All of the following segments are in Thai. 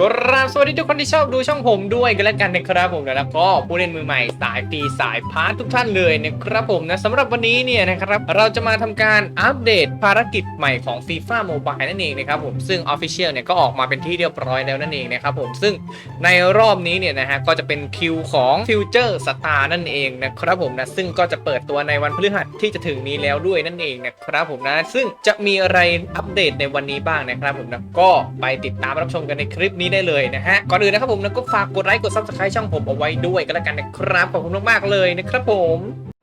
กราบสวัสดีทุกคนที่ชอบดูช่องผมด้วยกันแล้วกันนะครับผมแล้วก็ผู้เล่นมือใหม่สายปีสายพาร์ททุกท่านเลยนะครับผมนะสำหรับวันนี้เนี่ยนะครับเราจะมาทำการอัปเดตภารกิจใหม่ของ FIFA Mobile นั่นเองนะครับผมซึ่ง Official เนี่ยก็ออกมาเป็นที่เรียบร้อยแล้วนั่นเองนะครับผมซึ่งในรอบนี้เนี่ยนะฮะก็จะเป็นคิวของ Future Star นั่นเองนะครับผมนะซึ่งก็จะเปิดตัวในวันพฤหัสที่จะถึงนี้แล้วด้วยนั่นเองนะครับผมนะซึ่งจะมีอะไรอัปเดตในวันนี้บ้างนะครับผมนะก็ไปติดตามรับชมกันในคลิปนี้ได้เลยนะฮะ ก่อนอื่นนะครับผมนะก็ฝากกดไลค์กดซับสไครต์ช่องผมเอาไว้ด้วยก็แล้วกันนะครับ ขอบคุณมากๆเลยนะครับผม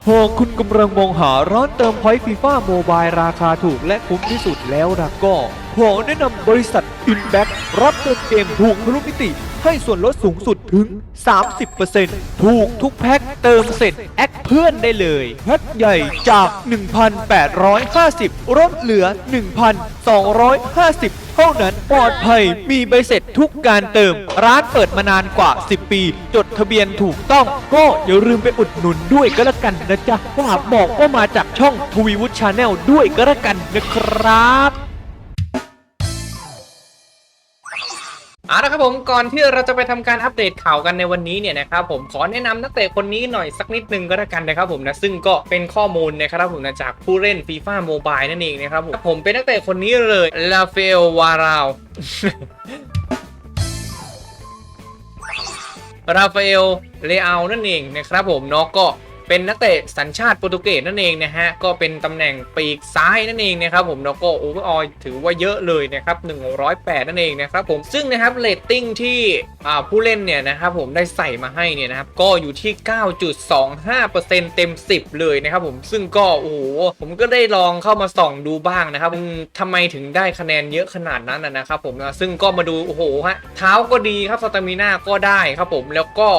หากคุณกำลังมองหาร้านเติมพอยต์ฟีฟ่าโมบายราคาถูกและคุ้มที่สุดแล้วล่ะก็ขอแนะนำบริษัทอินแบ็กรับเติมเกมถูกทะลุมิติ ให้ส่วนลดสูงสุดถึง 30%ถูกทุกแพ็คเติมเสร็จ แอคเพื่อนได้เลยแพ็คใหญ่จาก 1,850ลดเหลือ 1,250 เท่านั้นปลอดภัยมีใบเสร็จทุกการเติม ร้านเปิดมานานกว่า 10 ปี จดทะเบียนถูกต้องก็อย่าลืมไปอุดหนุนด้วยก็แล้วกันนะจ๊ะฝากบอกว่ามาจากช่องทวีวุฒิชาแนลด้วยก็แล้วกันนะครับ เอาละครับผมก่อนที่เราจะไปทำการอัปเดตข่าวกันในวันนี้เนี่ยนะครับผมขอแนะนำนักเตะคนนี้หน่อยสักนิดนึงก็แล้วกันนะครับผมนะซึ่งก็เป็นข้อมูลนะครับผมนะจากผู้เล่นฟีฟ่าโมบายนั่นเองนะครับผมผมเป็นนักเตะคนนี้เลยลาเฟลวาราวราฟาเอลเลอานั่นเองนะครับผมเนาะก็ เป็นนักเตะสัญชาติโปรตุเกสนั่นเองนะฮะ ก็เป็นตำแหน่งปีกซ้ายนั่นเองนะครับผมแล้วก็โอเวอร์ออถือว่าเยอะเลยนะครับ 108 นั่นเองนะครับผมซึ่งนะครับเรตติ้งที่ผู้เล่นเนี่ยนะครับผมได้ใส่มาให้เนี่ยนะครับก็อยู่ที่ 9.25%เต็ม 10 เลยนะครับผมซึ่งก็โอ้โหผมก็ได้ลองเข้ามาส่องดูบ้างนะครับอืมทำไมถึงได้คะแนนเยอะขนาดนั้นนะครับผมนะซึ่งก็มาดูโอ้โหฮะเท้าก็ดีครับสตามิน่าก็ได้ครับผมแล้วก็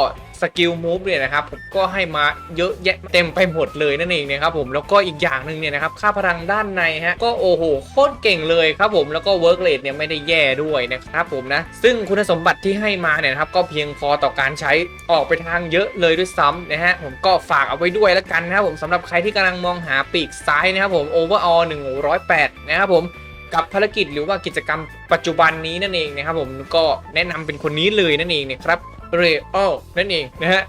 กิลมูฟเนี่ยนะครับผมก็ให้มาเยอะแยะเต็มไปหมดเลยนั่นเองนะครับผมแล้วก็อีกอย่างหนึ่งเนี่ยนะครับค่าพลังด้านในฮะก็โอ้โหโคตรเก่งเลยครับผมแล้วก็เวิร์กเรทเนี่ยไม่ได้แย่ด้วยนะครับผมนะซึ่งคุณสมบัติที่ให้มาเนี่ยนะครับก็เพียงพอต่อการใช้ออกไปทางเยอะเลยด้วยซ้ำนะฮะผมก็ฝากเอาไว้ด้วยแล้วกันนะครับผมสำหรับใครที่กำลังมองหาปีกซ้ายนะครับผมโอเวอร์ออ108นะครับผมกับภารกิจหรือว่ากิจกรรมปัจจุบันนี้นั่นเองนะครับผมก็แนะนำเป็นคนนี้เลยนั่นเองนะครับ เรโอนั่นเองนะฮะ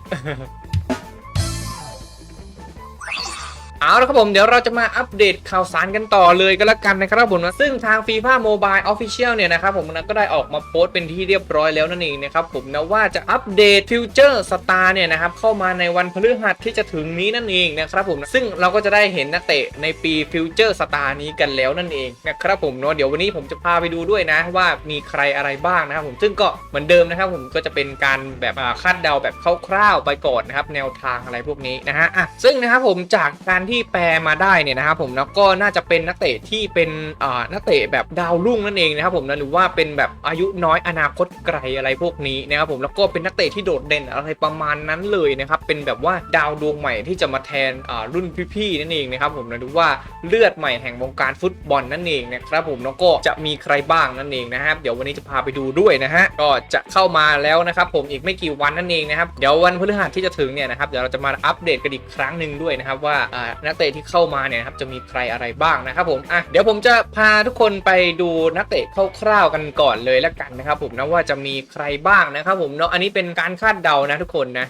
เอาละครับผมเดี๋ยวเราจะมาอัปเดตข่าวสารกันต่อเลยก็แล้วกันนะครับผมนะซึ่งทาง FIFA Mobile Official เนี่ยนะครับผมนะก็ได้ออกมาโพสต์เป็นที่เรียบร้อยแล้วนั่นเองนะครับผมนะว่าจะอัปเดต Future Star เนี่ยนะครับเข้ามาในวันพฤหัสที่จะถึงนี้นั่นเองนะครับผมนะซึ่งเราก็จะได้เห็นนักเตะในปี Future Star นี้กันแล้วนั่นเองนะครับผมเนาะเดี๋ยววันนี้ผมจะพาไปดูด้วยนะว่ามีใครอะไรบ้างนะครับผมซึ่งก็เหมือนเดิมนะครับผมก็จะเป็นการแบบคาดเดาแบบคร่าวๆไปก่อนนะครับแนวทางอะไรพวกนี้นะฮะซึ่งนะครับผมจากการที่แปลมาได้เนี่ยนะครับผมนะก็น่าจะเป็นนักเตะที่เป็นอ่านักเตะแบบดาวรุ่งนั่นเองนะครับผมนะหรือว่าเป็นแบบอายุน้อยอนาคตไกลอะไรพวกนี้นะครับผมแล้วก็เป็นนักเตะที่โดดเด่นอะไรประมาณนั้นเลยนะครับเป็นแบบว่าดาวดวงใหม่ที่จะมาแทนอ่ารุ่นพี่ๆนั่นเองนะครับผมนะหรือว่าเลือดใหม่แห่งวงการฟุตบอลนั่นเองนะครับผมแล้วก็จะมีใครบ้างนั่นเองนะครับเดี๋ยววันนี้จะพาไปดูด้วยนะฮะก็จะเข้ามาแล้วนะครับผมอีกไม่กี่วันนั่นเองนะครับเดี๋ยววันพฤหัสที่จะถึงเนี่ยนะครับเดี๋ยวเราจะมาอัปเดตกันอีกครั้งหนึ่งด้วยนะครับว่าอ่านักเตะที่เข้ามาเนี่ยครับจะมีใครอะไรบ้างนะครับผมอะเดี๋ยวผมจะพาทุกคนไปดูนักเตะคร่าวๆกันก่อนเลยแล้วกันนะครับผมนะว่าจะมีใครบ้างนะครับผมเนาะอันนี้เป็นการคาดเดานะทุกคนนะ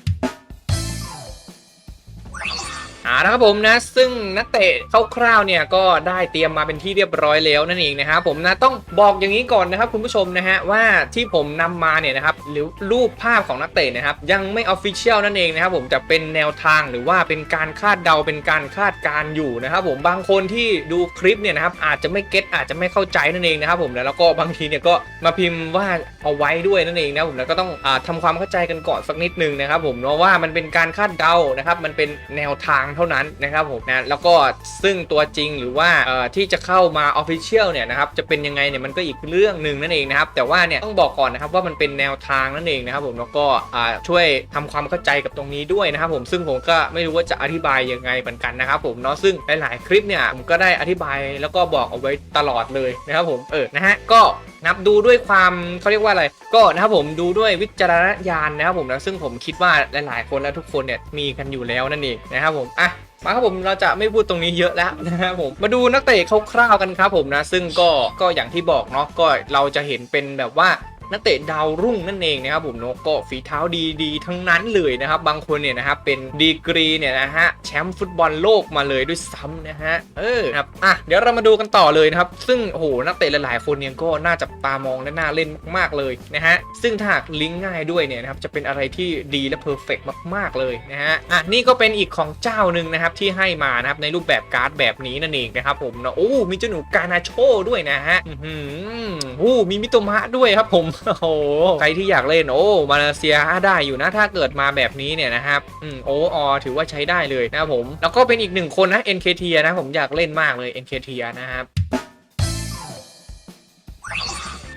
อ่านะครับผมนะซึ่งนักเตะคร่าวๆเนี่ยก็ได้เตรียมมาเป็นที่เรียบร้อยแล้วนั่นเองนะครับผมนะต้องบอกอย่างนี้ก่อนนะครับคุณผู้ชมนะฮะว่าที่ผมนำมาเนี่ยนะครับหรือรูปภาพของนักเตะนะครับยังไม่ออฟฟิเชียลนั่นเองนะครับผมจะเป็นแนวทางหรือว่าเป็นการคาดเดาเป็นการคาดการ์อยู่นะครับผมบางคนที่ดูคลิปเนี่ยนะครับอาจจะไม่เก็ตอาจจะไม่เข้าใจนั่นเองนะครับผมแล้วก็บางทีเนี่ยก็มาพิมพ์ว่าเอาไว้ด้วยนั่นเองนะผมแล้วก็ต้องอาทำความเข้าใจกันก่อนสักนิดนึงนะครับผมเนาะว่ามันเป็นการคาดเดานะครับมันเป็นแนวทางเท่านั้นนะครับผมนะแล้วก็ซึ่งตัวจริงหรือว่าที่จะเข้ามา Official เนี่ยนะครับจะเป็นยังไงเนี่ยมันก็อีกเรื่องหนึ่งนั่นเองนะครับแต่ว่าเนี่ยต้องบอกก่อนนะครับว่ามันเป็นแนวทางนั่นเองนะครับผมแล้วก็ช่วยทำความเข้าใจกับตรงนี้ด้วยนะครับผมซึ่งผมก็ไม่รู้ว่าจะอธิบายยังไงเหมือนกันนะครับผมเนาะซึ่งหลายๆคลิปเนี่ยผมก็ได้อธิบายแล้วก็บอกเอาไว้ตลอดเลยนะครับผมเออนะฮะก็ นับดูด้วยความเขาเรียกว่าอะไร ก็นะครับผมดูด้วยวิจารณญาณนะครับผมนะซึ่งผมคิดว่าหลายๆคนและทุกคนเนี่ยมีกันอยู่แล้วนั่นเองนะครับผมอะมาครับผมเราจะไม่พูดตรงนี้เยอะแล้วนะครับผมมาดูนักเตะคร่าวๆกันครับผมนะ ซึ่งก็ก็อย่างที่บอกเนาะก็เราจะเห็นเป็นแบบว่า นักเตะดาวรุ่งนั่นเองนะครับผมนาะก็ฝีเท้าดีๆ ทั้งนั้นเลยนะครับ บางคนเนี่ยนะครับเป็นดีกรีเนี่ยนะฮะแชมป์ฟุตบอลโลกมาเลยด้วยซ้ำนะฮะเออครับอะเดี๋ยวเรามาดูกันต่อเลยนะครับ ซึ่งโอ้โหนักเตะหลายๆคนเนี่ยก็น่าจับตามองและน่าเล่นมากๆเลยนะฮะซึ่งถ้าหากลิงก์ง่ายด้วยเนี่ยนะครับจะเป็นอะไรที่ดีและเพอร์เฟกมากๆเลยนะฮะอะนี่ก็เป็นอีกของเจ้าหนึ่งนะครับที่ให้มานะครับในรูปแบบการ์ดแบบนี้นั่นเองนะครับผมเนาะโอ้มีเจ้าหนูกานาโชด้วยนะฮะอือหือโอ้มีมิโตมะด้วยครับผมโอ้โหใครที่อยากเล่นโอ้มาเลเซียได้อยู่นะถ้าเกิดมาแบบนี้เนี่ยนะครับอืมโออถือว่าใช้ได้เลยนะครับผม แล้วก็เป็นอีกหนึ่งคนนะ NKT นะผมอยากเล่นมากเลย NKT นะครับ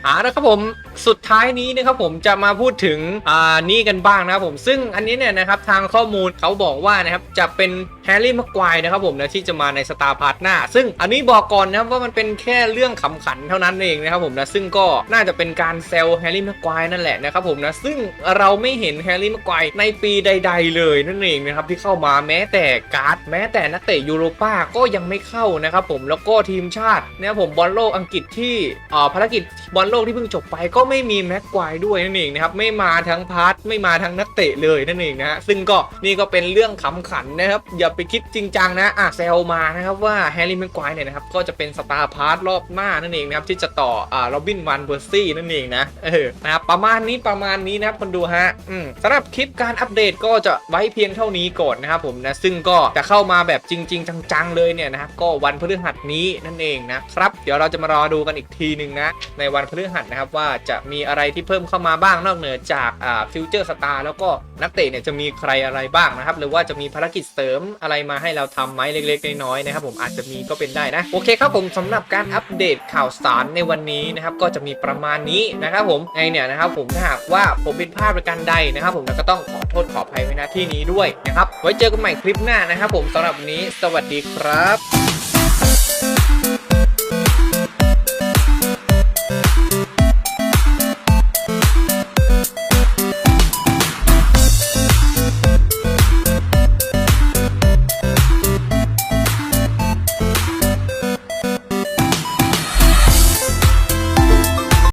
อ่านะครับผมสุดท้ายนี้นะครับผมจะมาพูดถึงอ่านี่กันบ้างนะครับผมซึ่งอันนี้เนี่ยนะครับทางข้อมูลเขาบอกว่านะครับจะเป็น แฮร์รี่ม g ควายนะครับผมนะที่จะมาในสตาร์พาร์ทหน้า ซึ่งอันนี้บอกก่อนนะครับว่ามันเป็นแค่เรื่องขำขันเท่านั้นเองนะครับผมนะซึ่งก็น่าจะเป็นการเซลแฮร์รี่ม g ควายนั่นแหละนะครับผมนะซึ่งเราไม่เห็นแฮร์รี่ม g ควายในปีใด ๆ เลยนั่นเองนะครับที่เข้ามาแม้แต่การ์ดแม้แต่นักเตะยูโรป้าก็ยังไม่เข้านะครับผมแล้วก็ทีมชาตินะครับผมบอลโลกอังกฤษที่อ่าภารกิจบอลโลกที่เพิ่งจบไปก็ไม่มีแม็กควายด้วยนั่นเองนะครับไม่มาทั้งพาร์ทไม่มาทั้งนักเตะเลยนั่นเองนะฮะซึ่งก็นี่ก็เป็นเรื่องขำขันนะครับอย่าไปคิดจริงจังนะอะแซลมานะครับว่าแฮร์รี่แม็กควายเนี่ยนะครับก็จะเป็นสตาร์พาร์ทรอบหน้านั่นเองนะครับที่จะต่ออ่าโรบินวันเบอร์ซี่นั่นเองนะเออนะครับประมาณนี้ประมาณนี้นะครับคนดูฮะอืมสำหรับคลิปการอัปเดตก็จะไว้เพียงเท่านี้ก่อนนะครับผมนะซึ่งก็จะเข้ามาแบบจริง ๆ จังๆเลยเนี่ยนะครับก็วันพฤหัสนี้นั่นเองนะครับเดี๋ยวเราจะมารอดูกันอีกทีหนึ่งนะในวันพฤหัสนะครับว่าจะมีอะไรที่เพิ่มเข้ามาบ้างนอกเหนือจากอ่าฟิวเจอร์สตาร์แล้วก็นักเตะเนี่ยจะมีใครอะไรบ้างนะครับหรือว่าจะมีภารกิจเสริมอะไรมาให้เราทำไหมเล็กๆน้อยๆนะครับผมอาจจะมีก็เป็นได้นะโอเคครับผมสำหรับการอัปเดตข่าวสารในวันนี้นะครับก็จะมีประมาณนี้นะครับผมไอเนี่ยนะครับผมถ้าหากว่าผมผิดพลาดประการใดนะครับผมก็ต้องขอโทษขออภัยไว้ณที่นี้ด้วยนะครับไว้เจอกันใหม่คลิปหน้านะครับผมสำหรับวันนี้ สวัสดีครับ